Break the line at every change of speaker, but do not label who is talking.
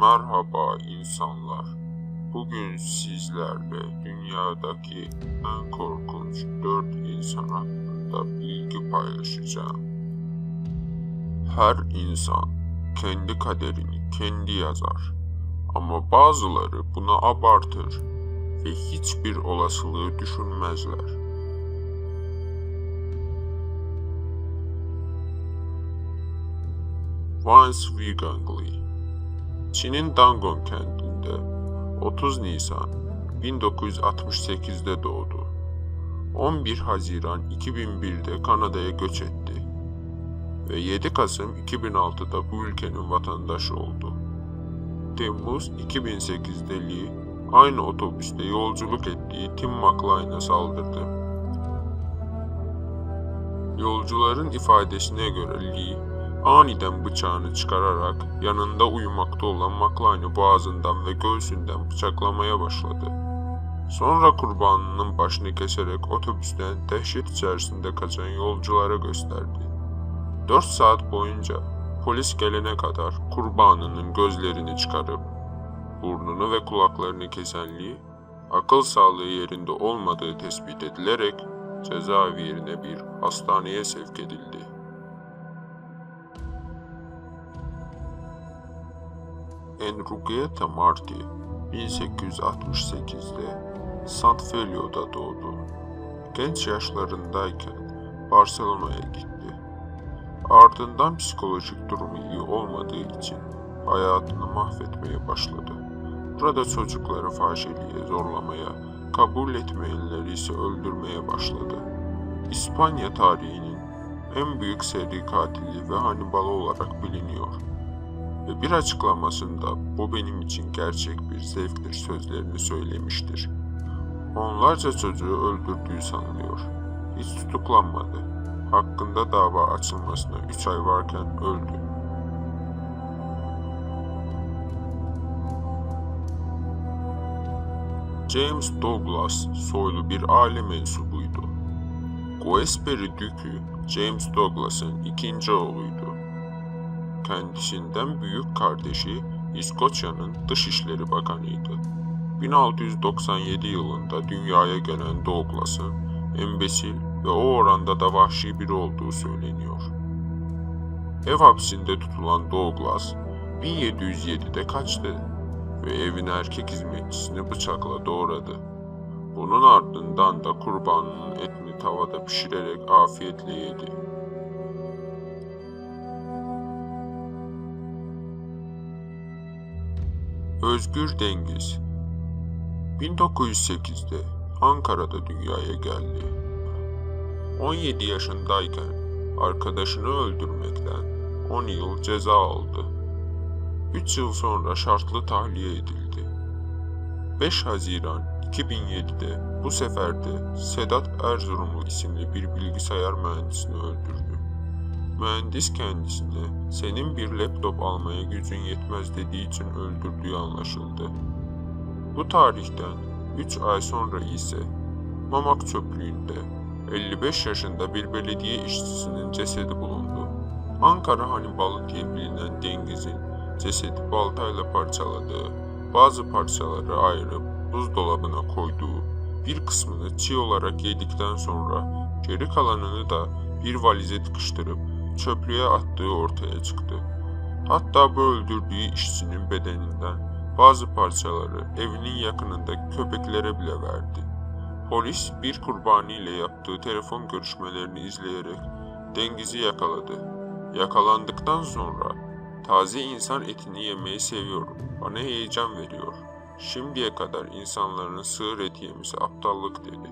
Merhaba insanlar. Bugün sizlerle dünyadaki en korkunç dört insan hakkında bilgi paylaşacağım. Her insan kendi kaderini kendi yazar. Ama bazıları bunu abartır ve hiçbir olasılığı düşünmezler. Vance Vigangli Çin'in Dangon kentinde 30 Nisan 1968'de doğdu. 11 Haziran 2001'de Kanada'ya göç etti ve 7 Kasım 2006'da bu ülkenin vatandaşı oldu. Temmuz 2008'de Lee aynı otobüste yolculuk ettiği Tim McLean'a saldırdı. Yolcuların ifadesine göre Lee aniden bıçağını çıkararak yanında uyumakta olan McLean'ı boğazından ve göğsünden bıçaklamaya başladı. Sonra kurbanının başını keserek otobüsten dehşet içerisinde kaçan yolculara gösterdi. 4 saat boyunca polis gelene kadar kurbanının gözlerini çıkarıp burnunu ve kulaklarını kesen Lee, akıl sağlığı yerinde olmadığı tespit edilerek cezaevi yerine bir hastaneye sevk edildi. Enriqueta Marti 1868'de Sant Felio'da doğdu. Genç yaşlarındayken Barcelona'ya gitti. Ardından psikolojik durumu iyi olmadığı için hayatını mahvetmeye başladı. Burada çocukları fahişeliğe zorlamaya, kabul etmeyenleri ise öldürmeye başladı. İspanya tarihinin en büyük seri katili ve Hannibal'ı olarak biliniyor ve bir açıklamasında bu benim için gerçek bir zevktir sözlerini söylemiştir. Onlarca çocuğu öldürdüğü sanılıyor. Hiç tutuklanmadı. Hakkında dava açılmasına 3 ay varken öldü. James Douglas soylu bir aile mensubuydu. Guesbury Dükü James Douglas'ın ikinci oğluydu kendisinden büyük kardeşi İskoçya'nın Dışişleri Bakanıydı. 1697 yılında dünyaya gelen Douglas'ın embesil ve o oranda da vahşi biri olduğu söyleniyor. Ev hapsinde tutulan Douglas 1707'de kaçtı ve evin erkek hizmetçisini bıçakla doğradı. Bunun ardından da kurbanının etini tavada pişirerek afiyetle yedi. Özgür Dengiz 1908'de Ankara'da dünyaya geldi. 17 yaşındayken arkadaşını öldürmekten 10 yıl ceza aldı. 3 yıl sonra şartlı tahliye edildi. 5 Haziran 2007'de bu sefer de Sedat Erzurumlu isimli bir bilgisayar mühendisini öldürdü. Mühendis kendisine senin bir laptop almaya gücün yetmez dediği için öldürdüğü anlaşıldı. Bu tarihten 3 ay sonra ise Mamak çöplüğünde 55 yaşında bir belediye işçisinin cesedi bulundu. Ankara Hanibalı diye bilinen Dengiz'in cesedi baltayla parçaladığı, bazı parçaları ayırıp buzdolabına koyduğu, bir kısmını çiğ olarak yedikten sonra geri kalanını da bir valize tıkıştırıp çöplüğe attığı ortaya çıktı. Hatta bu öldürdüğü işçinin bedeninden bazı parçaları evinin yakınındaki köpeklere bile verdi. Polis bir kurbani ile yaptığı telefon görüşmelerini izleyerek Dengiz'i yakaladı. Yakalandıktan sonra taze insan etini yemeyi seviyorum. Bana heyecan veriyor. Şimdiye kadar insanların sığır eti yemesi aptallık dedi.